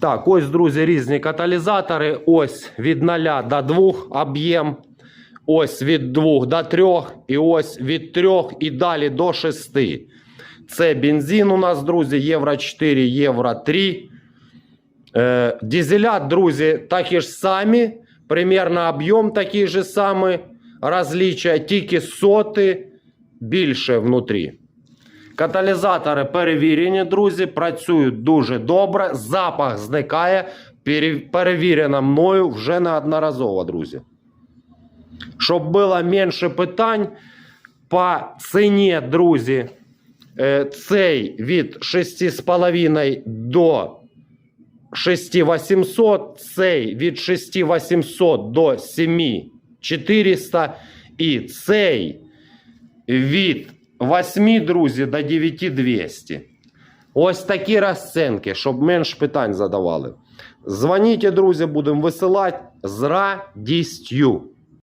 Так, ось, друзі, різні каталізатори. Ось від 0 до 2 об'єм. Ось від 2 до 3. І ось від 3 і далі до 6. Це бензин у нас, друзі, євро 4, євро 3. Е, дизеля, друзі, такі ж самі. Примерно об'єм такий же самий. Розлічення тільки соти більше внутрі. Каталізатори перевірені, друзі, працюють дуже добре. Запах зникає. Перевірено мною вже неодноразово, друзі. Щоб було менше питань, по ціні, друзі, е, цей від 6,5 до 6800, цей від 6800 до 7400 і цей від 8, друзі, до 9200. Ось такі розцінки, щоб менш питань задавали. Дзвоніть, друзі, будемо висилати з радістю.